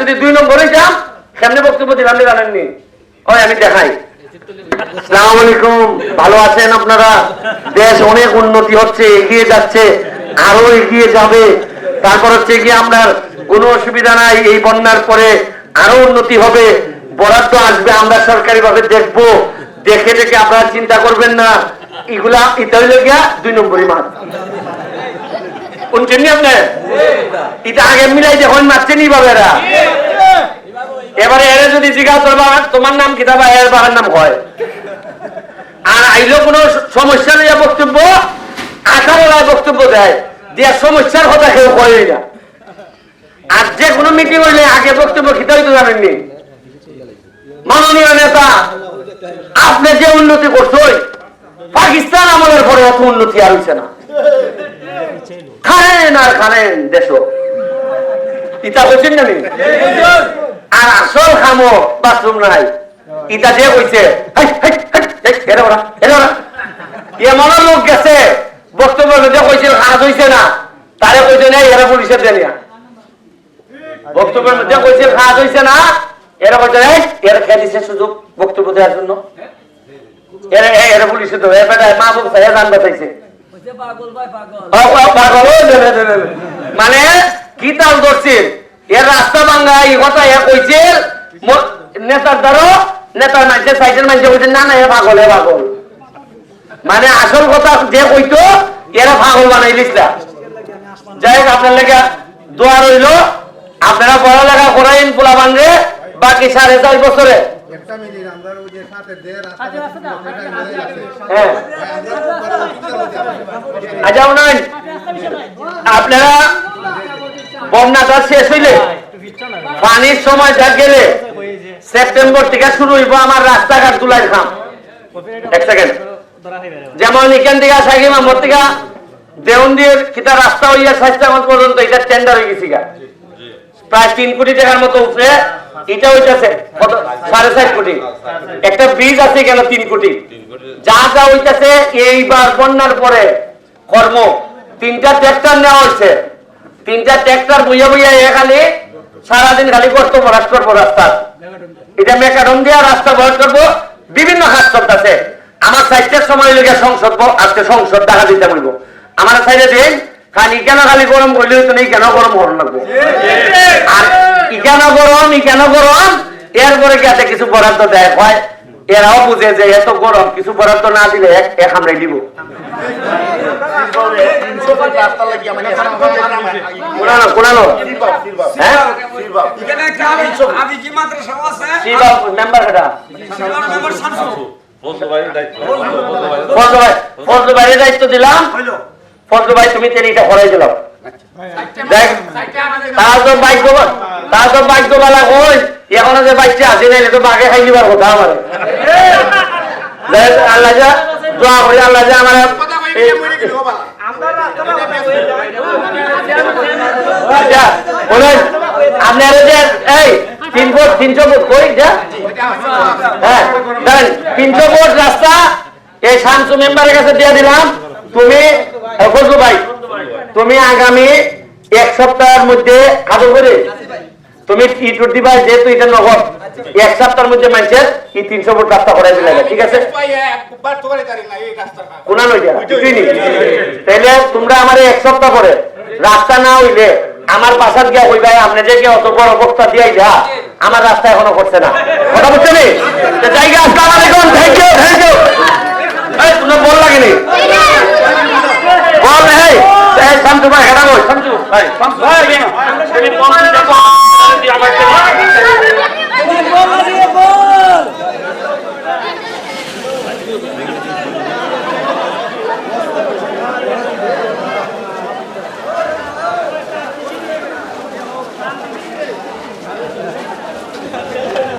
যদি দুই নম্বরে যান, কেমনে বক্তব্য দিলাম জানেননি। ওই, আমি দেখাই। সালাম আলাইকুম। ভালো আছেন আপনারা? দেশ অনেক উন্নতি হচ্ছে, এগিয়ে যাচ্ছে, আরও এগিয়ে যাবে। তারপর হচ্ছে গিয়ে আমরা কোনো অসুবিধা নাই, এই বন্যার পরে আরও উন্নতি হবে। বরাদ্দ আসবে, আমরা সরকারি ভাবে দেখব। দেখে দেখে আপনারা চিন্তা করবেন না। এগুলা হইলে গিয়া দুই নম্বরই মাছ শুনছেন নি আপনি? এটা আগে মিলাই যখন মারছেন এইভাবে এরা। এবারে এরা যদি জিজ্ঞাসা করবা তোমার নাম কি? বা এর বাবার নাম হয়। আর আইলো কোনো সমস্যা নিয়ে বক্তব্য। আঠারো বক্তব্য দেয়। যে সমস্যার কথা কেউ কয় না। আর যে কোনো মিটিং হইলে আগে বক্তব্য খিতে হইতে জানেননি মাননীয় নেতা, আপনি যে উন্নতি করছই পাকিস্তান আমলের পরে অত উন্নতি আর হইছে না। খানেন আর খানেন দেশ ইটা বলছেন না? আর আসল খামো বাথরুম নাই। ইটা যে ওরা। এমনও লোক গেছে, বক্তব্য কইছিল কাজ হইছে না, তারে কইছে না, এরা পুলিশের দেনিয়া বক্তব্যের মধ্যে কাজ হইছে না, এরা কইছে এরা খেয়ে সুযোগ বক্তব্য দেওয়ার জন্য। এরা পুলিশে তো মা জান বাতাইছে মানে কি তাল ধরছে? এর রাস্তা ভাঙ্গা এই কথা এ কইছে নেতার দ্বারা নেতার মাঝে সাইডের মাঝে কইছে, না না, এ পাগল এ পাগল। মানে আসল কথা যে কইতো, এরা পাগল বানাই দিছিলা যাই হোক, আপনার লেগে দোয়া রইল। আপনারা পড়ালেখা করাইন পোলা বান্ধে বাকি সাড়ে চার বছরে। একটা মিনিট আমরা ওই যে সাথে দেড় রাস্তা আপনারা বন্যাটা শেষ হইলে পানির সময় যা গেলে সেপ্টেম্বর থেকে শুরু হইব আমার রাস্তাঘাট তুলাই খাম। এক সেকেন্ড যেমন এখান থেকে সাইকেল আমার থেকে দেওন্দির কিতা রাস্তা হইয়া স্বাস্থ্যগঞ্জ পর্যন্ত এটা টেন্ডার হয়ে গেছি গা। প্রায় তিন কোটি টাকার মতো উপরে এটা হইতাছে, কত? সাড়ে চার কোটি। একটা ব্রিজ আছে কেন তিন কোটি। যা যা হইতাছে, এইবার বন্যার পরে কর্ম। তিনটা ট্র্যাক্টর নেওয়া হয়েছে তিনটা ট্র্যাক্টর বইয়া বইয়া এ খালি সারাদিন খালি করতো ভরাট করব রাস্তা এটা মেকাডন দিয়া রাস্তা ভরাট করব। বিভিন্ন কাজ চলতেছে। আমার সাইডের সময় লেগে সংসদ আজকে সংসদ দেখা দিতে বলব আমার সাইডে দিন খালি কেন খালি গরম করলে না কেন গরম গরম লাগবো আর ইকেন গরম ইকেন গরম? এরপরে কি কিছু বরাদ্দ দেয়? হয় এরাও বুঝে যে এত গরম কিছু বরাদ্দ না দিলে এক দিব কোনানো হ্যাঁ? ভাইয়ের দায়িত্ব দিলাম। ফজলু ভাই, তুমি তেলিটা করাই দিলাম। দেখ, তার তো বাইক তার তো বাইক বালা কই এখনও যে বাঘে খাই দিবার কথা আমার। আল্লাহ যা, দোয়া করি, আল্লাহ যা আমার বলেন আপনারা যে, এই, তিন ফুট, তিনশো ফুট হ্যাঁ তিনশো ফুট রাস্তা, এই শামসু মেম্বারের কাছে দিয়ে দিলাম। তুমি ভাই। তুমি আগামী এক সপ্তাহের মধ্যে খাটো করে, তুমি ইট দিবা যেহেতু এটা নগদ, এক সপ্তাহের মধ্যে মানুষের এই তিনশো ফুট রাস্তা করাই দিলে ঠিক আছে? কোনা নইয়া কিছুই নেই। তাইলে তোমরা আমার এক সপ্তাহ পরে রাস্তা না হইলে আমার বাসাত গিয়া হইবা আপনি যে কি অত বড় বক্তা দিয়াই যা, আমার রাস্তা এখনও করছে না। কথা বুঝছ নি? তো জায়গা আসসালামু আলাইকুম থ্যাংক ইউ থ্যাংক ইউ ভাই হেডা ভাই ভাই